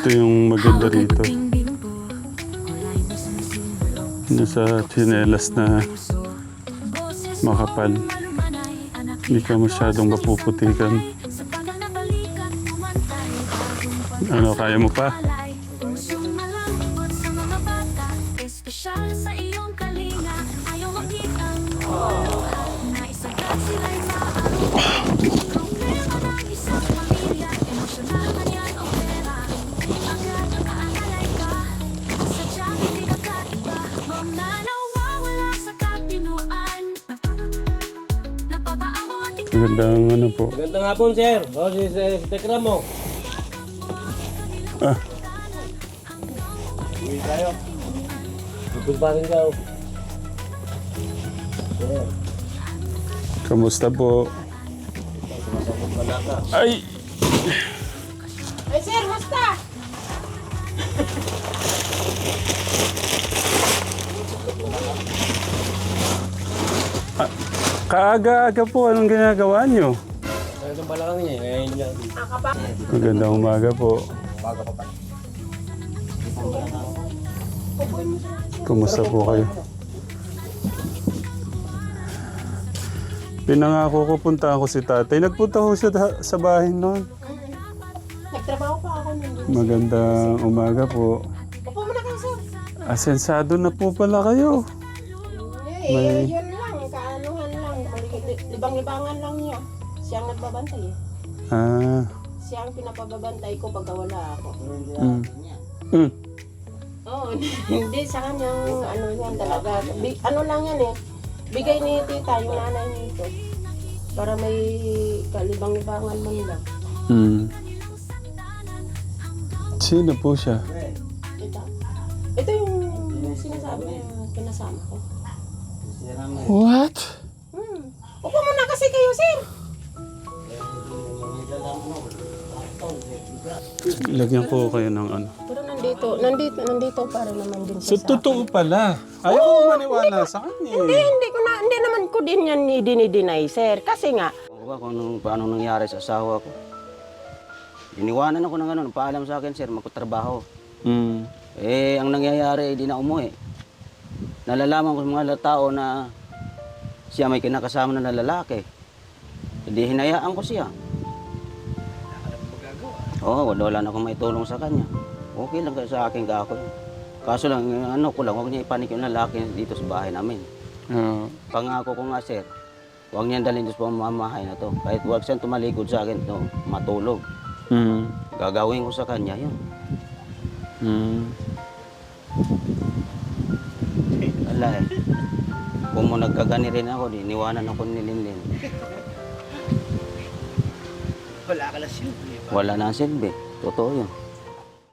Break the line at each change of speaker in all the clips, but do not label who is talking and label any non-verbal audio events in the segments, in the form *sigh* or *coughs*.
Ito yung maganda rito. Nasa chinelas na makapal. Hindi ka masyadong mapuputikan. Ano, kaya mo pa? Magandang ano po.
Magandang hapon, sir. O, si, si, si Tekram mo.
Ah,
Uwi tayo. Bukod pa rin daw. Sir,
kamusta po?
sumasakot pala ka.
Ay!
Ay, sir, basta! *laughs*
Kaaga-aga po, anong ginagawa nyo?
Ano itong balakang niya? Ngayon niya.
Magandang umaga po.
Baga pa pa.
Kumusta po kayo? Pinangako ko punta ako si tatay. Nagpunta ko siya sa bahay noon.
Nagtrabaho pa ako nun.
Magandang umaga po.
Upo muna kayo, sir.
Asensado na po pala kayo.
Eh,
May-
Libang-libangan lang niya. Siya ang nagbabantay eh.
Ah.
Siya ang pinapababantay ko pagka wala ako.
Mm. Mm.
Oo, *laughs* hindi sa kanyang ano yan talaga. Bi- ano lang yan eh. Bigay ni tita, yung nanay nito. Para may kalibang-libangan man lang.
Mm. Sino po siya?
Ito. Ito yung sinasabi niya pinasama ko.
What? Lagyan ko kayo ng ano.
Pero nandito, nandito, nandito para naman din
So,
siya sa
totoo pala. Ayaw ko maniwala sa kanya.
Hindi, hindi ko na, hindi naman ko din yan ni dinideny, sir. Kasi nga,
Ako ba kung anong, paano nangyari sa asawa ko? Iniwanan ako ng ano, paalam sa akin, sir, magkutrabaho.
Mm.
Eh, ang nangyayari, di na umuwi. Nalalaman ko sa mga tao na siya may kinakasama na lalaki. Hindi hinayaan ko siya. Oo, wala, wala na akong may tulong sa kanya. Okay lang sa akin ka ako. Kaso lang, ano ko lang, huwag niya ipanik yung lalaki dito sa bahay namin.
Ah.
Pangako ko nga, sir, huwag niyan dalhin doon sa pamamahay na to. Kahit huwag siyang tumalikod sa akin to, matulog.
Mm.
Gagawin ko sa kanya yun.
Mm.
Wala eh. Kung mo nagkagani rin ako, di, niwanan ako ni Linlin. Wala ka na silbi. Wala na ang silbi. Totoo yun.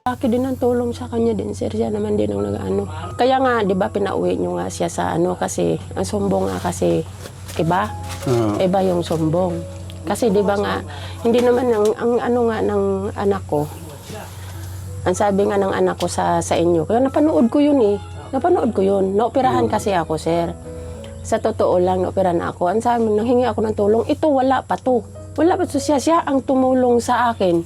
Laki din ang tulong sa kanya din, sir. Siya naman din ang nag-ano. Kaya nga, di ba, pinauwi niyo nga siya sa ano kasi, ang sumbong nga kasi, iba?
Ah.
Iba yung sumbong. Kasi di ba nga, hindi naman ang, ang ano nga ng anak ko, ang sabi nga ng anak ko sa sa inyo, kaya napanood ko yun eh. Napanood ko yun. Naoperahan kasi ako, sir. Sa totoo lang, naoperahan ako. Ang sabi, nanghingi ako ng tulong, ito wala pa to. Wala pa to siya. Siya ang tumulong sa akin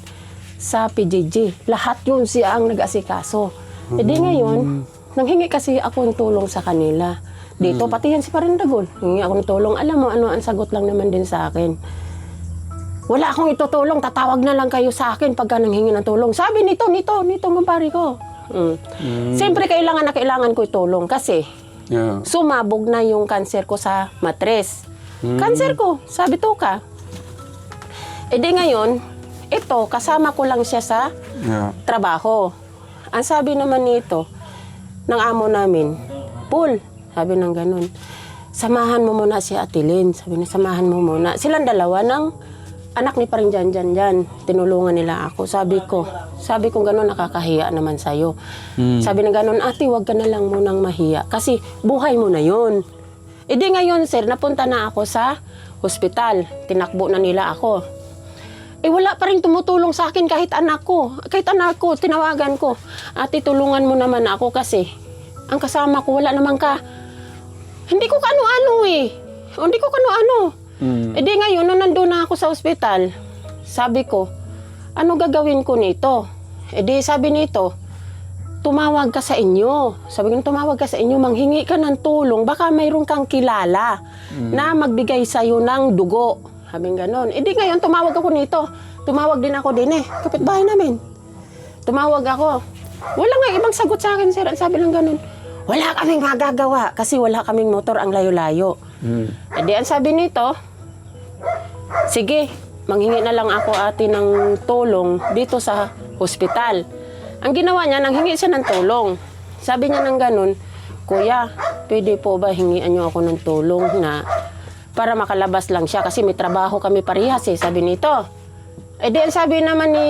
sa PJJ. Lahat yun siya ang nag-asikaso. E di ngayon, nanghingi kasi ako ng tulong sa kanila. Dito, pati yan si Parindagol. Hingi ako ng tulong. Alam mo, ano ang sagot lang naman din sa akin. Wala akong itutulong, tatawag na lang kayo sa akin pagka nanghingi ng tulong. Sabi nito, nito, nito, kumpare ko. Mm. Siyempre, kailangan na kailangan ko itulong kasi
Yeah.
sumabog na yung kanser ko sa matres. Kanser ko, sabi to ka. E di ngayon, ito, kasama ko lang siya sa
Yeah.
trabaho. Ang sabi naman nito, ng amo namin, Paul, sabi ng ganun, samahan mo muna si Atilin. Sabi niya, samahan mo muna. Silang dalawa ng anak ni paring dyan, dyan, dyan. Tinulungan nila ako. Sabi ko, sabi ko ganun, nakakahiya naman sa'yo. Sabi na ganun, ate, wag ka na lang munang mahiya. Kasi buhay mo na yun. E di ngayon, sir, napunta na ako sa hospital. Tinakbo na nila ako. Eh wala pa rin tumutulong sa akin kahit anak ko. Kahit anak ko, tinawagan ko. Ate, tulungan mo naman ako kasi ang kasama ko, wala naman ka. Hindi ko kano-ano eh. O, Hindi ko kano-ano.
Mm.
Eh di ngayon, nung nandun na ako sa ospital, sabi ko, ano gagawin ko nito? E di sabi nito, tumawag ka sa inyo. Sabi ko, tumawag ka sa inyo, manghingi ka ng tulong. Baka mayroon kang kilala na magbigay sa'yo ng dugo. Sabi ganon. E di ngayon, tumawag ako nito. Tumawag din ako din eh. Kapitbahay namin. Tumawag ako. Wala nga ibang sagot sa akin, sir. Ang sabi lang ganun. Wala kaming magagawa kasi wala kaming motor ang layo-layo.
Mm.
E di ang sabi nito, sige, manghingi na lang ako ate ng tulong dito sa hospital. Ang ginawa niya, nanghingi siya ng tulong. Sabi niya ng ganun, Kuya, pwede po ba hingian niyo ako ng tulong na para makalabas lang siya kasi may trabaho kami parehas eh, sabi nito. Eh di sabi naman ni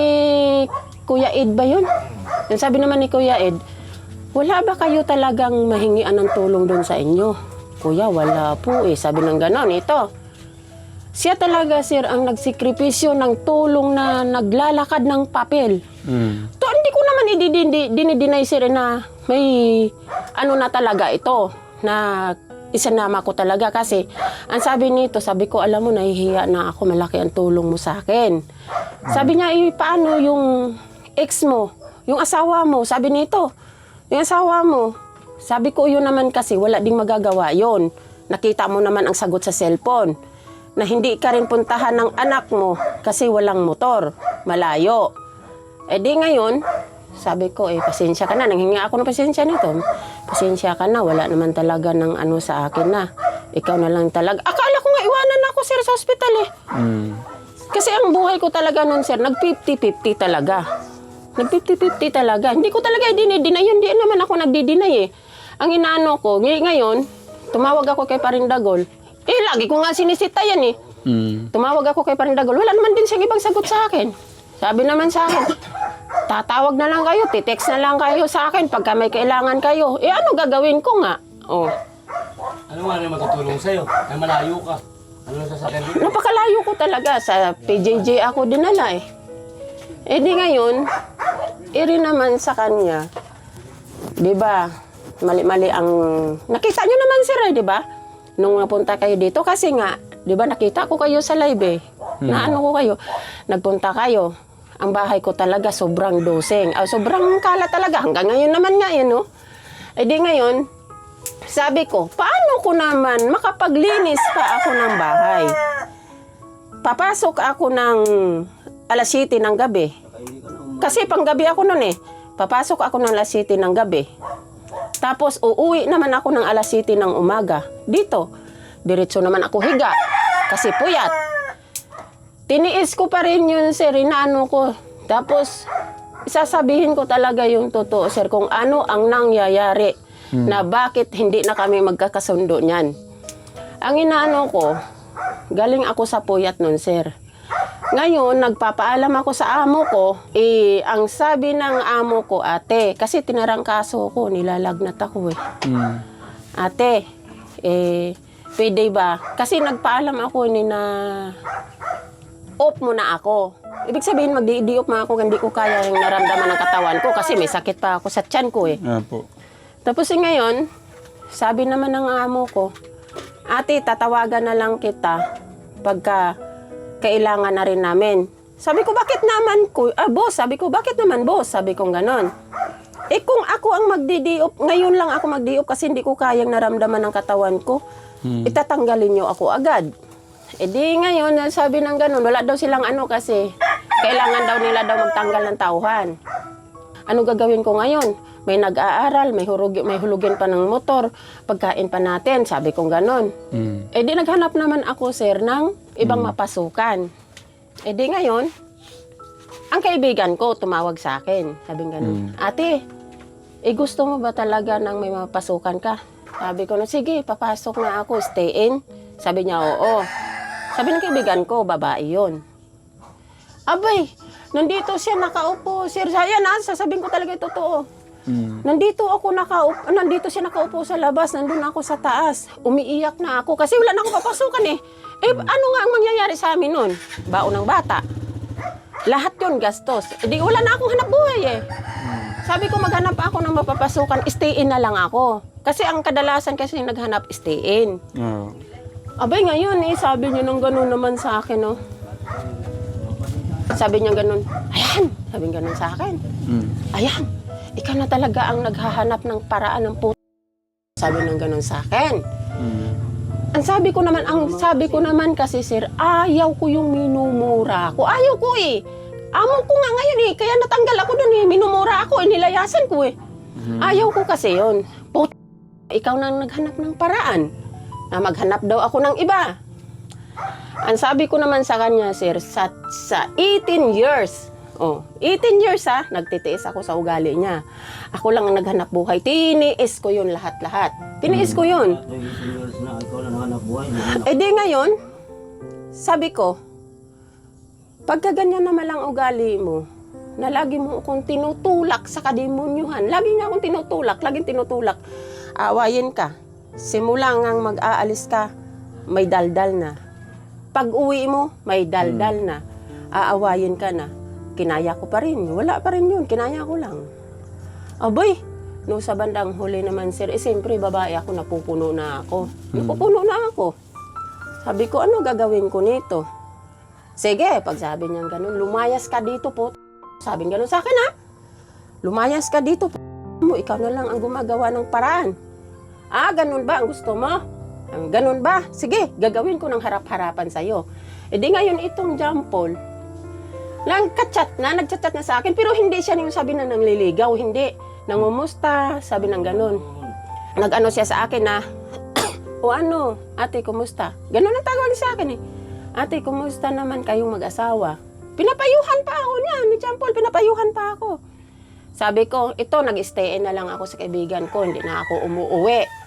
Kuya Ed ba yun? Ang sabi naman ni Kuya Ed, wala ba kayo talagang mahingian ng tulong doon sa inyo? Kuya, wala po eh. Sabi ng ganon, ito. Siya talaga, sir, ang nagsikripisyo ng tulong na naglalakad ng papel.
Mm.
To, hindi ko naman dinideny, sir, na may ano na talaga ito, na isanama ko talaga kasi ang sabi nito, sabi ko, alam mo, nahihiya na ako, malaki ang tulong mo sa akin. Sabi niya, eh, paano yung ex mo, yung asawa mo, sabi nito, yung asawa mo, sabi ko, yun naman kasi, wala ding magagawa yon. Nakita mo naman ang sagot sa cellphone na hindi ka rin puntahan ng anak mo kasi walang motor, malayo. Eh di ngayon, sabi ko, eh, pasensya ka na. Nanghingi ako ng pasensya nito. Pasensya ka na. Wala naman talaga ng ano sa akin na. Ikaw na lang talaga. Akala ko nga iwanan ako, sir, sa ospital eh.
Mm.
Kasi ang buhay ko talaga nun, sir, nag 50-50 talaga. Nag 50-50 talaga. Hindi ko talaga dinidinay yun. Hindi naman ako nagdidinay eh. Ang inaano ko, ngay- ngayon, tumawag ako kay Parindagol. Eh, lagi ko nga sinisita yan eh.
Mm.
Tumawag ako kay Parindagol. Wala naman din siyang ibang sagot sa akin. Sabi naman sa akin, tatawag na lang kayo, titext na lang kayo sa akin pagka may kailangan kayo. Eh ano gagawin ko nga? Oh.
Ano nga na matutulong sa'yo? Ay malayo ka. Ano na sasakyan dito?
Napakalayo ko talaga. Sa PJJ ako dinala eh. Eh di ngayon, iri naman sa kanya, di ba, mali-mali ang... Nakita nyo naman sir eh, di ba? Nung napunta kayo dito, kasi nga, di ba nakita ko kayo sa live eh. Na ano ko kayo, nagpunta kayo. Ang bahay ko talaga sobrang doseng. Ah, sobrang kala talaga. Hanggang ngayon naman nga yan, no? Eh di ngayon, sabi ko, paano ko naman makapaglinis pa ako ng bahay? Papasok ako ng alas 7 ng gabi. Kasi panggabi ako noon eh. Papasok ako ng alas 7 ng gabi. Tapos uuwi naman ako ng alas 7 ng umaga. Dito, diretso naman ako higa. Kasi puyat. Tiniis ko pa rin yun, sir. Inaano ko. Tapos, isasabihin ko talaga yung totoo, sir, kung ano ang nangyayari na bakit hindi na kami magkakasundo niyan. Ang inaano ko, galing ako sa puyat nun, sir. Ngayon, nagpapaalam ako sa amo ko, eh, ang sabi ng amo ko, ate, kasi tinarangkaso ko, nilalagnat ako eh.
Mm.
Ate, eh, pwede ba? Kasi nagpaalam ako ni na off muna ako. Ibig sabihin, magdi-off mo ako, hindi ko kaya yung naramdaman ng katawan ko kasi may sakit pa ako sa tiyan ko eh.
Apo.
Tapos eh, ngayon, sabi naman ng amo ko, ate, tatawagan na lang kita pagka kailangan na rin namin. Sabi ko, bakit naman ko? Ah, boss, sabi ko, bakit naman boss? Sabi ko ganon. Eh kung ako ang magdi-diop, ngayon lang ako magdi-diop kasi hindi ko kayang naramdaman ng katawan ko,
Hmm.
itatanggalin niyo ako agad. Eh di ngayon, sabi ng ganun, wala daw silang ano kasi, kailangan daw nila daw magtanggal ng tauhan. Ano gagawin ko ngayon? May nag-aaral, may, hurug, may hulugin pa ng motor, pagkain pa natin, sabi kong ganon.
Mm.
Eh di naghanap naman ako, sir, ng ibang mapasukan. Eh di ngayon, ang kaibigan ko tumawag sa akin. Sabi ganun, ate, eh gusto mo ba talaga nang may mapasukan ka? Sabi ko na, sige, papasok na ako, stay in. Sabi niya, oo. Sabi ng kaibigan ko, babae yon. Abay, nandito siya nakaupo, sir. Ayan ah, sasabihin ko talaga yung totoo.
Mm.
Nandito ako nakaupo, nandito siya nakaupo sa labas, nandun ako sa taas. Umiiyak na ako kasi wala na akong papasukan eh. Eh, ano nga ang mangyayari sa amin nun? Baon ng bata. Lahat yon gastos. Eh, di wala na akong hanap buhay eh. Sabi ko maghanap ako ng mapapasukan, stay in na lang ako. Kasi ang kadalasan kasi naghanap, stay in.
Ah.
Abay ngayon eh, sabi niyo nang gano'n naman sa akin, no. Sabi niya ganun, ayan, sabi niya ganun sa akin.
Mm.
Ayan, ikaw na talaga ang naghahanap ng paraan ng puto. Sabi ng ganun sa akin.
Mm.
Ang sabi ko naman, ang sabi ko naman kasi sir, ayaw ko yung minumura ko. Ayaw ko eh. Amo ko nga ngayon eh, kaya natanggal ako dun eh. Minumura ako, eh, nilayasan ko eh. Ayaw ko kasi yon. Puto, ikaw na naghanap ng paraan na maghanap daw ako ng iba. Ang sabi ko naman sa kanya, sir, sa, sa 18 years, oh, 18 years ha, nagtitiis ako sa ugali niya. Ako lang ang naghanap buhay. Tiniis ko yun lahat-lahat. Tiniis ko yun. Eh di ngayon, sabi ko, pagka ganyan naman lang ugali mo, na lagi mo akong tinutulak sa kademonyuhan, lagi niya akong tinutulak, laging tinutulak, awayin ka. Simula ngang mag-aalis ka, may daldal na. Pag uwi mo, may daldal na. Aawayin ka na. Kinaya ko pa rin. Wala pa rin yun. Kinaya ko lang. Aboy, no sa bandang huli naman sir, eh siyempre babae ako, napupuno na ako. Napupuno na ako. Sabi ko, ano gagawin ko nito? Sige, pag sabi niya ganun, lumayas ka dito po. Sabi ganun sa akin ha. Lumayas ka dito po. Ikaw na lang ang gumagawa ng paraan. Ah, ganun ba ang gusto mo? Ang ganun ba? Sige, gagawin ko ng harap-harapan sa'yo. E di ngayon itong jampol, lang kachat na, nagchat na sa akin, pero hindi siya yung sabi na nangliligaw, hindi. Nangumusta, sabi ng ganun. Nag-ano siya sa akin na, *coughs* o ano, ate, kumusta? Ganun ang tawag sa akin eh. Ate, kumusta naman kayong mag-asawa? Pinapayuhan pa ako niya, ni Jampol, pinapayuhan pa ako. Sabi ko, ito, nag-stay na lang ako sa kaibigan ko, hindi na ako umuuwi.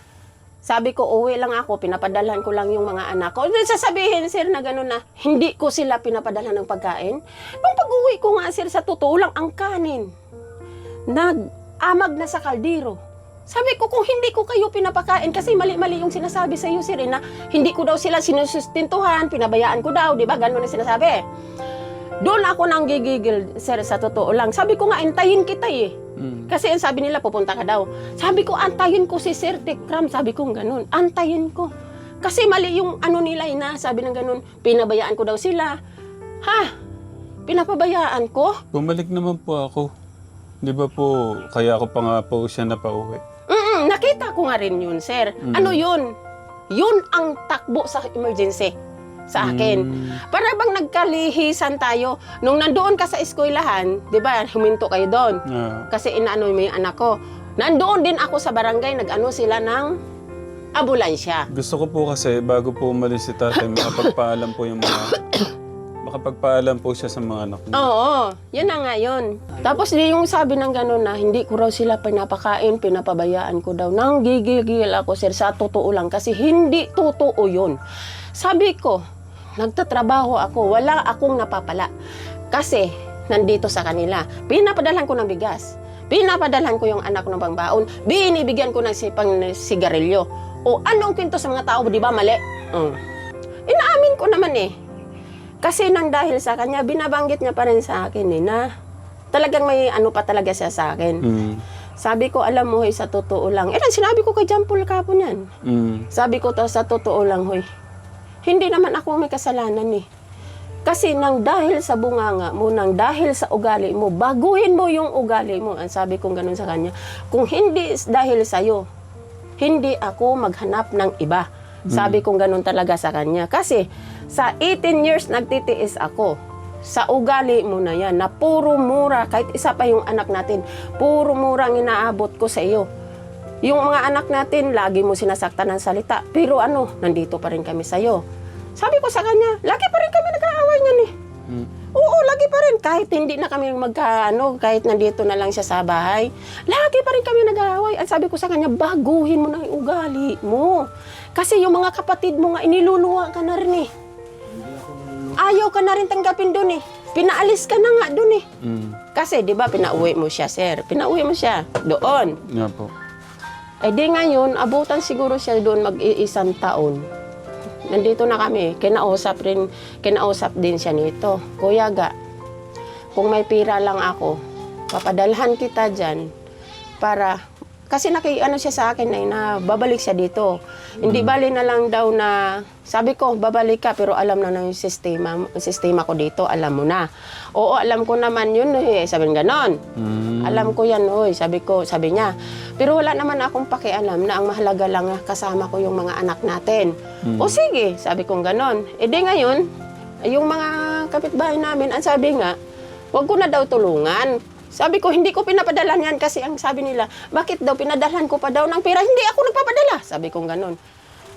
Sabi ko, uwi lang ako, pinapadalhan ko lang yung mga anak ko. Sasabihin, sir, na gano'n na, hindi ko sila pinapadalhan ng pagkain. Nung pag-uwi ko nga, sir, sa totoo lang, ang kanin, nag-amag na sa kaldero. Sabi ko, kung hindi ko kayo pinapakain, kasi mali-mali yung sinasabi sa iyo, sir, eh, na hindi ko daw sila sinusustintuhan, pinabayaan ko daw, di ba? Ganun ang sinasabi. Doon ako nang gigigil, sir, sa totoo lang. Sabi ko nga, intayin kita eh.
Mm.
Kasi ang sabi nila, pupunta ka daw. Sabi ko, antayin ko si Sir Tikram. Sabi ko, ganun. Antayin ko. Kasi mali yung ano nila na, sabi ng ganun, pinabayaan ko daw sila. Ha? Pinapabayaan ko?
Bumalik naman po ako. Di ba po, kaya ako pa nga po siya napauwi.
Mm nakita ko nga rin yun, sir. Ano yun? Yun ang takbo sa emergency sa akin.
Mm.
Para bang nagkalihisan tayo. Nung nandoon ka sa eskwelahan, di ba, huminto kayo doon.
Ah.
kasi inaano mo yung anak ko. Nandoon din ako sa barangay, nag-ano sila ng ambulansya.
Gusto ko po kasi, bago po umalis si tatay, *coughs* makapagpaalam po yung mga... makapagpaalam po siya sa mga anak niya.
Oo, yun na nga yun. Tapos di yung sabi ng gano'n na hindi ko raw sila pinapakain, pinapabayaan ko daw. Nang gigil ako, sir, sa totoo lang. Kasi hindi totoo yun. Sabi ko, nagtatrabaho ako, wala akong napapala. Kasi, nandito sa kanila. Pinapadalhan ko ng bigas. Pinapadalhan ko yung anak ng pangbaon. Binibigyan ko ng si- pang sigarilyo. O anong kwento sa mga tao, di ba mali? Mm. Inaamin ko naman eh. Kasi nang dahil sa kanya, binabanggit niya pa rin sa akin eh, na talagang may ano pa talaga siya sa akin.
Mm.
Sabi ko, alam mo, hoy, sa totoo lang. Eh, sinabi ko kay Jampol kapon yan.
Mm.
Sabi ko to, sa totoo lang, hoy. Hindi naman ako may kasalanan eh. Kasi nang dahil sa bunganga mo, nang dahil sa ugali mo, baguhin mo yung ugali mo. Ang sabi kong ganun sa kanya. Kung hindi dahil sa'yo, hindi ako maghanap ng iba. Sabi kong ganun talaga sa kanya. Kasi sa 18 years nagtitiis ako. Sa ugali mo na yan, na puro mura, kahit isa pa yung anak natin, puro mura ang inaabot ko sa iyo. Yung mga anak natin, lagi mo sinasaktan ng salita. Pero ano, nandito pa rin kami sa'yo. Sabi ko sa kanya, lagi pa rin kami nag-aaway niyan eh.
Mm.
Oo, lagi pa rin. Kahit hindi na kami magkaano, kahit nandito na lang siya sa bahay, lagi pa rin kami nag-aaway. At sabi ko sa kanya, baguhin mo na yung ugali mo. Kasi yung mga kapatid mo nga, iniluluwa ka na rin eh. Ayaw ka na rin tanggapin doon eh. Pinaalis ka na nga doon eh.
Mm.
Kasi, di ba, pinauwi mo siya, sir. Pinauwi mo siya doon.
Nga po.
Eh di ngayon, abutan siguro siya doon mag-iisang taon. Nandito na kami. Kinausap rin, kinausap din siya nito. Kuya ga, kung may pira lang ako, papadalhan kita dyan para kasi naki, ano siya sa akin na, na babalik siya dito. Hindi bali na lang daw na, sabi ko, babalik ka, pero alam na ng sistema, sistema ko dito, alam mo na. Oo, alam ko naman yun, eh. Sabi nga ganon.
Mm.
Alam ko yan, oy, sabi ko, sabi niya. Pero wala naman akong pakialam na ang mahalaga lang kasama ko yung mga anak natin. O sige, sabi ko ganon. E di ngayon, yung mga kapitbahay namin, ang sabi nga, wag ko na daw tulungan. Sabi ko, hindi ko pinapadalan yan kasi ang sabi nila, bakit daw pinadalan ko pa daw ng pera? Hindi ako nagpapadala. Sabi ko ganon.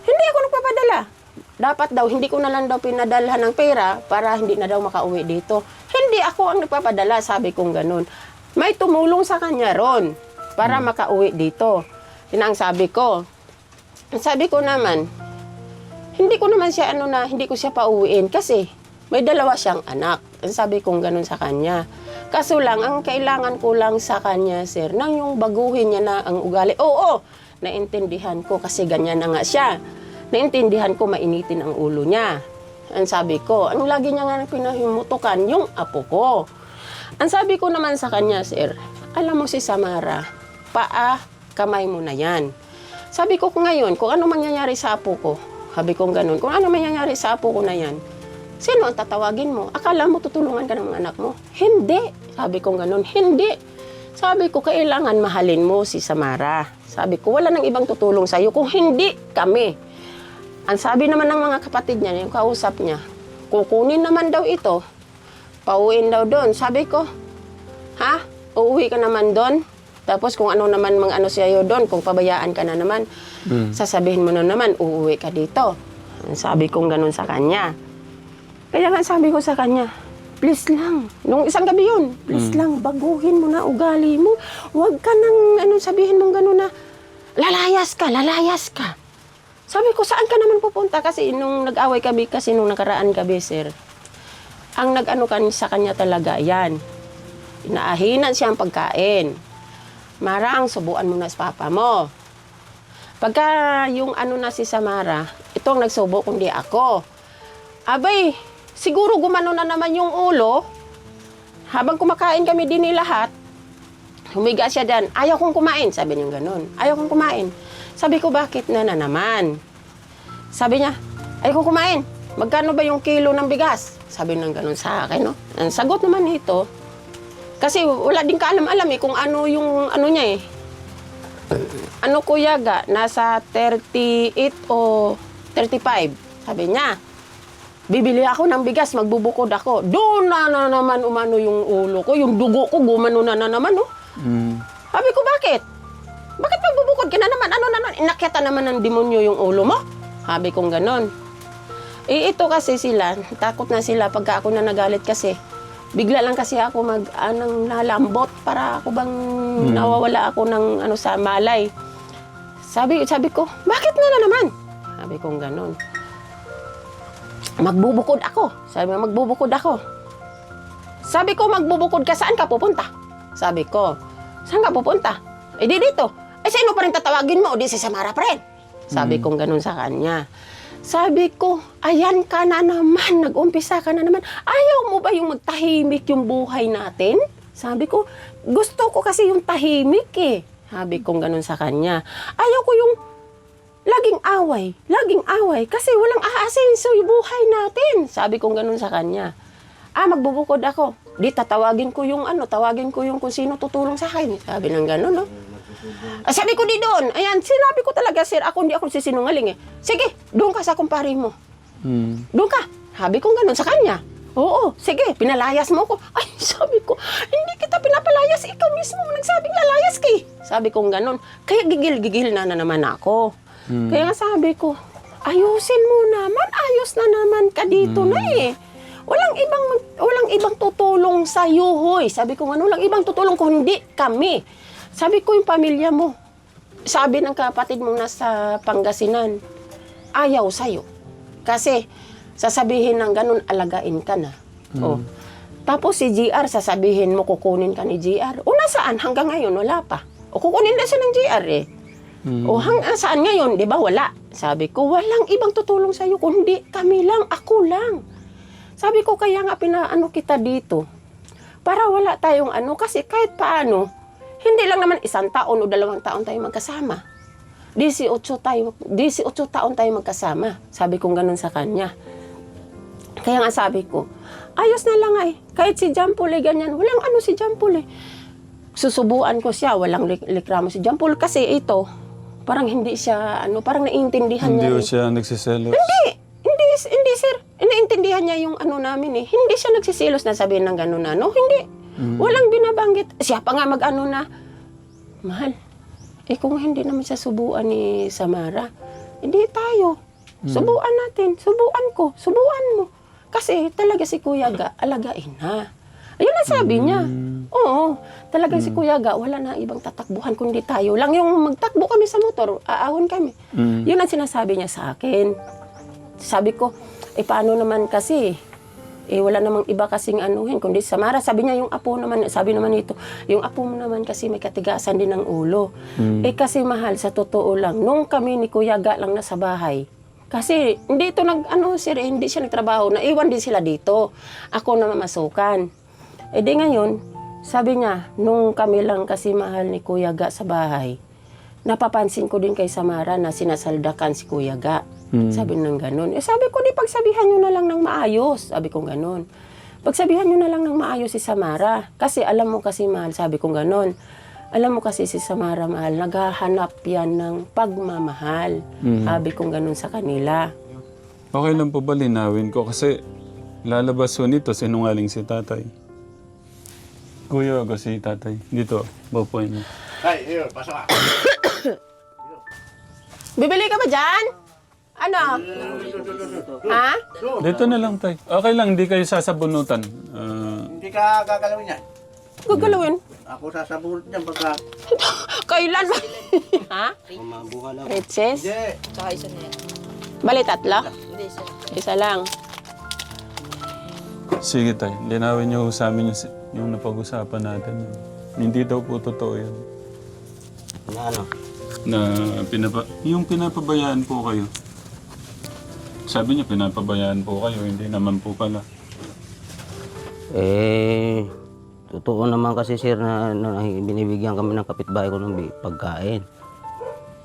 Hindi ako nagpapadala. Dapat daw, hindi ko na lang daw pinadalhan ng pera para hindi na daw makauwi dito. Hindi ako ang nagpapadala, sabi kong ganun. May tumulong sa kanya ron para makauwi dito. Yun ang sabi ko. Sabi ko naman, hindi ko naman siya ano na, hindi ko siya pauwiin kasi may dalawa siyang anak. Ang sabi kong ganun sa kanya. Kaso lang, ang kailangan ko lang sa kanya, sir, nang yung baguhin niya na ang ugali. Oo, naintindihan ko kasi ganyan na nga siya. Naintindihan ko mainitin ang ulo niya. Ang sabi ko, ang lagi niya nga pinahimutukan, yung apo ko. Ang sabi ko naman sa kanya, sir, alam mo si Samara, paa, kamay mo na yan. Sabi ko ngayon, kung ano mangyayari sa apo ko, sabi ko ganun, kung ano mangyayari sa apo ko na yan, sino ang tatawagin mo? Akala mo tutulungan ka ng anak mo? Hindi. Sabi ko ganun, hindi. Sabi ko, kailangan mahalin mo si Samara. Sabi ko, wala nang ibang tutulong sa'yo kung hindi kami. Ang sabi naman ng mga kapatid niya, yung kausap niya, kukunin naman daw ito, pauwiin daw doon. Sabi ko, ha? Uuwi ka naman doon? Tapos kung ano naman mga ano sa'yo doon, kung pabayaan ka na naman, sasabihin mo na naman, uuwi ka dito. Ang Sabi kong ganun sa kanya. Kaya nga sabi ko sa kanya, please lang, nung isang gabi yun, please lang, baguhin mo na ugali mo. Huwag ka nang ano, sabihin mong gano'n na, lalayas ka, lalayas ka. Sabi ko, saan ka naman pupunta? Kasi nung nag-away kami, kasi nung nakaraan kami, sir, ang nag-ano kan sa kanya talaga, yan. Inaahinan siya ang pagkain. Mara, ang subuan mo na sa papa mo. Pagka yung ano na si Samara, ito ang nagsubo kundi ako. Abay, siguro gumano na naman yung ulo. Habang kumakain kami din ni lahat, humiga siya dyan. Ayaw kong kumain, sabi niya ganun. Ayaw kong kumain. Sabi ko, bakit na na naman? Sabi niya, ayaw kong kumain. Magkano ba yung kilo ng bigas? Sabi nang ganun sa akin, no? Ang sagot naman nito, kasi wala din kaalam-alam eh kung ano yung ano niya eh. Ano kuya ga, nasa 38 o 35, sabi niya. Bibili ako ng bigas, magbubukod ako. Doon na, na naman umano yung ulo ko, yung dugo ko gumano na, na naman, no?
Mm.
Sabi ko, bakit? Magbubukod ka na naman? Ano na naman? Inakyata naman ng demonyo yung ulo mo? Sabi kong ganon. Eh, ito kasi sila, takot na sila pagka ako na nagalit kasi. Bigla lang kasi ako mag, anong nalambot para ako bang nawawala ako ng ano sa malay. Sabi, sabi ko, bakit na na naman? Sabi kong ganon. Magbubukod ako. Sabi mo, magbubukod ako. Sabi ko, magbubukod ka, saan ka pupunta? Sabi ko, saan ka pupunta? Eh, di dito. Eh, sino pa rin tatawagin mo? O di si Samara pa rin. Sabi kong ganun sa kanya. Sabi ko, ayan ka na naman, nag-umpisa ka na naman. Ayaw mo ba yung magtahimik yung buhay natin? Sabi ko, gusto ko kasi yung tahimik eh. Sabi kong ganun sa kanya. Ayaw ko yung laging away, laging away, kasi walang aasenso yung buhay natin. Sabi kong ganun sa kanya. Ah, magbubukod ako. Di tatawagin ko yung ano, tawagin ko yung kung sino tutulong sa akin. Sabi ng ganun, no? Ah, sabi ko di doon. Ayan, sinabi ko talaga, sir, ako hindi ako sisinungaling eh. Sige, doon ka sa kumpare mo.
Mm.
Doon ka. Sabi ko ganun sa kanya. Oo, sige, pinalayas mo ko. Ay, *laughs* sabi ko, hindi kita pinapalayas. Ikaw mismo ang nagsabing lalayas ki. Sabi ko ganun. Kaya gigil-gigil na na naman ako.
Mm.
Kaya sabi ko, ayusin mo naman. Ayos na naman ka dito na eh. Walang ibang walang ibang tutulong sa iyo, hoy. Sabi ko, ano lang ibang tutulong kundi kami. Sabi ko, yung pamilya mo. Sabi ng kapatid mong nasa Pangasinan, ayaw sa'yo. Kasi, sasabihin ng ganun, alagain ka na. Oh. Tapos si GR, sasabihin mo, kukunin ka ni GR. O nasaan? Hanggang ngayon, wala pa. O kukunin na siya ng GR eh.
Mm.
O hang, saan ngayon? Di ba wala? Sabi ko, walang ibang tutulong sa'yo, kundi kami lang, ako lang. Sabi ko, kaya nga pinaano kita dito. Para wala tayong ano, kasi kahit paano, Hindi lang naman isang taon o dalawang taon tayo magkasama. 18 tayo, 18 taon tayo magkasama. Sabi ko ganun sa kanya. Kaya nga sabi ko, ayos na lang ay. Kahit si Jampol ay ganyan, walang ano si Jampol eh. Susubuan ko siya, walang lik- likramo si Jampol. Kasi ito, parang hindi siya, ano, parang naiintindihan
Hindi
niya.
ko
eh.
siya nagsiselos.
Hindi, hindi, hindi sir. Inaintindihan niya yung ano namin eh. Hindi siya nagsisilos na sabihin ng gano'n na, no? Hindi. Walang binabanggit. Siya pa nga mag-ano na, mahal, eh kung hindi naman siya subuan ni Samara, hindi tayo. Subuan natin. Subuan ko. Subuan mo. Kasi talaga si Kuya Ga, alagain na. Ayun ang sabi niya. Oo. Talaga si Kuya Ga, wala na ibang tatakbuhan kundi tayo. Lang yung magtakbo kami sa motor, aahon kami.
Mm.
Yun ang sinasabi niya sa akin. Sabi ko, eh paano naman kasi? Eh wala namang iba kasing anuhin, kundi Samara. Sabi niya yung apo naman, sabi naman ito, yung apo mo naman kasi may katigasan din ng ulo. Eh kasi mahal, sa totoo lang, nung kami ni Kuya Ga lang nasa bahay, kasi hindi ito nag, ano sir, eh, hindi siya nagtrabaho, naiwan din sila dito. Ako na mamasukan. Eh di ngayon, sabi niya, nung kami lang kasi mahal ni Kuya Ga sa bahay, napapansin ko din kay Samara na sinasaldakan si Kuya Ga.
Mm.
Sabi ng ganun. Eh sabi ko, di pagsabihan nyo na lang ng maayos. Sabi ko ganun. Pagsabihan nyo na lang ng maayos si Samara. Kasi alam mo kasi mahal, sabi ko ganun. Alam mo kasi si Samara mahal, naghahanap yan ng pagmamahal.
Mm.
Sabi ko ganun sa kanila.
Okay lang po ba linawin ko? Kasi lalabas po nito, sinungaling si tatay. Kuya, ako si tatay. Dito, ballpoint niyo. *coughs*
Bibili ka ba dyan? Ano? ha?
Dito na lang, tay. Okay lang, hindi kayo sasabunutan. Ah,
Hindi ka gagalawin yan.
Gugalawin.
Ako sasabunod niyan pagka... *laughs*
Kailan ba? *laughs* ha?
Mabuha lang.
Riches?
Hindi.
Bali tatlo? Isa lang.
sige, tay. Linawin niyo sa amin yung, si- yung napag-usapan natin. Hindi daw po totoo yun.
Na ano?
Na pinapa yung pinapabayaan po kayo. Sabi niya, pinapabayaan po kayo. Hindi naman po pala.
Eh, totoo naman kasi sir na, na binibigyan kami ng kapitbahay ko ng pagkain.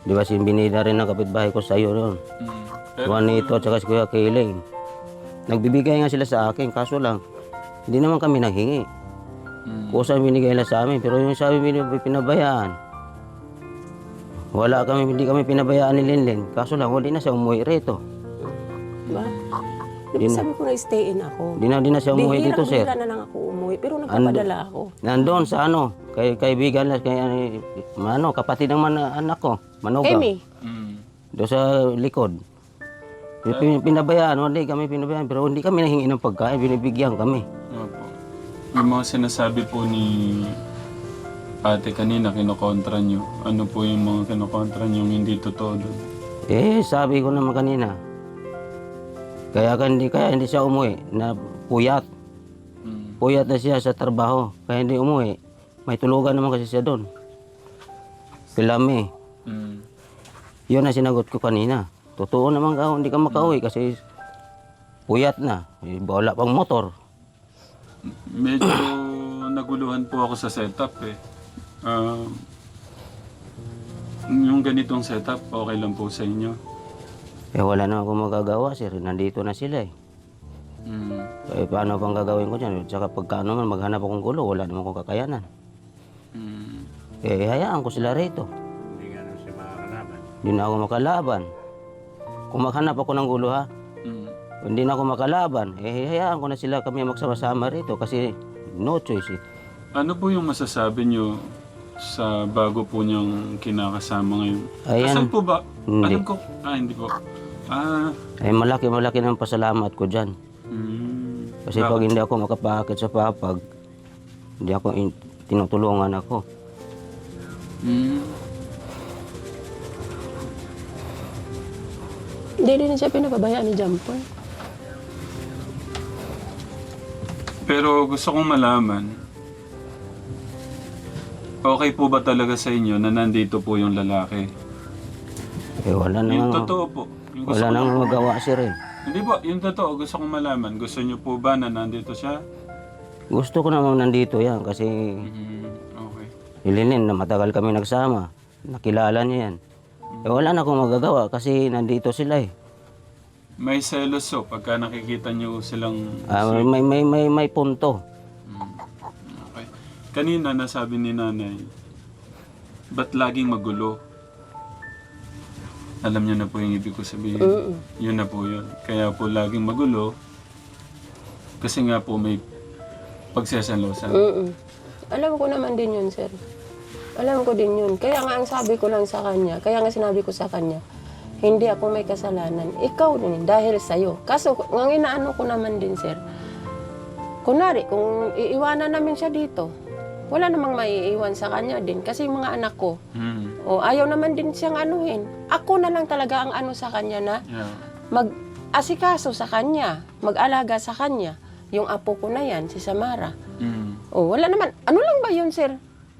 Di ba si binida rin ng kapitbahay ko sa iyo noon.
Mm.
Juanito at saka si Kuya Kiling. Nagbibigay nga sila sa akin, kaso lang, hindi naman kami nanghingi.
Mm.
Kusa binigay nila sa amin, pero yung sabi pinabayaan, wala kami, hindi kami pinabayaan ni Linlin. Kaso lang, hindi na siya umuwi rito.
Diba? Diba sabi ko na stay in ako.
Hindi na, di na siya umuwi dito, sir.
Bihira na lang ako umuwi. Pero nagpapadala ako.
Nandun sa ano, kay kaibigan na, kay ano, kapatid ng man, anak ko, Manuga.
Amy,
Mm.
Doon sa likod. Pin- Pinabayaan, hindi kami pinabayaan, pero hindi kami nahingi ng pagkain, binibigyan kami.
Opo. Yung mga sinasabi po ni ate kanina, kinokontra nyo. Ano po yung mga kinokontra nyo hindi totoo doon?
Eh, sabi ko naman kanina, kaya ka hindi, kaya hindi siya umuwi, na puyat.
Mm.
Puyat na siya sa trabaho, kaya hindi umuwi. May tulugan naman kasi siya doon. Pilami.
Mm.
Yun ang sinagot ko kanina. Totoo naman ka, hindi ka makauwi kasi puyat na. Eh, Wala pang motor.
Medyo naguluhan po ako sa setup eh. Ah, yung ganitong setup, okay lang po sa inyo.
Eh wala na akong magagawa sir, nandito na sila eh.
Mm.
Eh paano pang gagawin ko dyan? Tsaka pagka ano man, maghanap akong gulo, wala naman akong kakayanan.
Mm.
Eh hayaan ko sila rito.
Hindi nga naman siya makakalaban.
Hindi na ako makalaban. Kung maghanap ako ng gulo ha,
Mm.
hindi na ako makalaban. Eh hayaan ko na sila kami magsama-sama rito kasi no choice eh.
Ano po yung masasabi nyo sa bago po niyang kinakasama ngayon?
Ayan.
Kasal po ba?
Hindi.
Alam ko. Ah, hindi po. Ah,
Eh malaki malaki ng pasalamat ko dyan.
mm.
Kasi pag hindi ako makapakit sa papag, hindi ako in- tinutulungan ako.
Mm.
hindi din siya pinapabayaan ni Jumper.
Pero gusto kong malaman, okay po ba talaga sa inyo na nandito po yung lalaki?
Eh wala
Yung
nang
totoo po. Yung gusto
wala
ko-
nang magawa siya rin.
Hindi po, yung totoo, gusto kong malaman. Gusto niyo po ba na nandito siya?
Gusto ko namang nandito yan kasi
Mm, okay.
Ilinin na matagal kami nagsama. Nakilala niya yan. Eh, wala na akong magagawa kasi nandito sila eh.
May selos so pagka nakikita niyo silang...
Ah, may, may, may, may punto.
Kanina nasabi ni nanay, ba't laging magulo? Alam niyo na po yung ibig ko sabihin. Yun na po yun. Kaya po laging magulo. Kasi nga po may pagsasalosan.
Mm-mm. Alam ko naman din yun, sir. Alam ko din yun. Kaya nga ang sabi ko lang sa kanya, kaya nga sinabi ko sa kanya, hindi ako may kasalanan. Ikaw din, dahil sa'yo. Kaso, ang inaano ko naman din, sir, kunwari, kung iiwanan namin siya dito, wala namang maiiwan sa kanya din. Kasi yung mga anak ko,
Mm.
o ayaw naman din siyang anuhin. Ako na lang talaga ang ano sa kanya na
Yeah.
mag-asikaso sa kanya, mag-alaga sa kanya. Yung apo ko na yan, si Samara.
Mm.
Oh, wala naman. Ano lang ba yun, sir?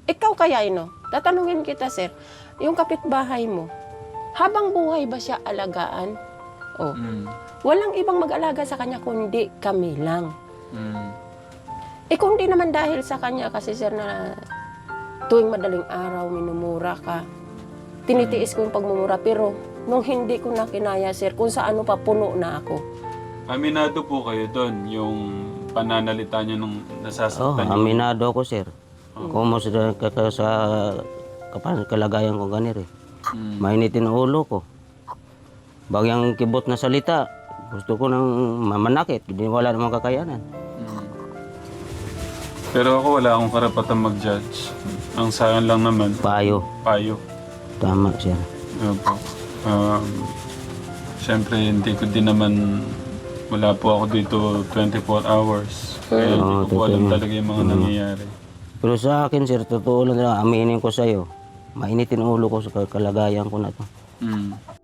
Ikaw kaya, ino? Tatanungin kita, sir. Yung kapitbahay mo, habang buhay ba siya alagaan? Oh,
Mm.
walang ibang mag-alaga sa kanya kundi kami lang.
Mm.
Eh kung di naman dahil sa kanya kasi sir na tuwing madaling araw minumura ka. Tinitiis ko yung pagmumura pero nung hindi ko na kinaya sir kung sa ano pa puno na ako.
Aminado po kayo doon, yung pananalita niyo nung
Oh,
nasasaktan niyo.
aminado ako, sir. Kung sa, ka, ka, sa kapan, kalagayan ko ganir eh.
Mm.
Mainitin ang ulo ko. Bagyang kibot na salita, gusto ko nang mamanakit, hindi wala namang kakayanan.
Mm. Pero ako wala akong karapatan mag-judge. Ang sayang lang naman,
Payo,
payo.
tama siya.
Opo. Um, Siyempre, hindi ko din naman, wala po ako dito 24 hours. Kaya hindi ko po alam talaga yung mga nangyayari.
Pero sa akin, sir, totoo lang na aminin ko sa'yo. Mainitin ang ulo ko sa kalagayan ko na to.
Mm.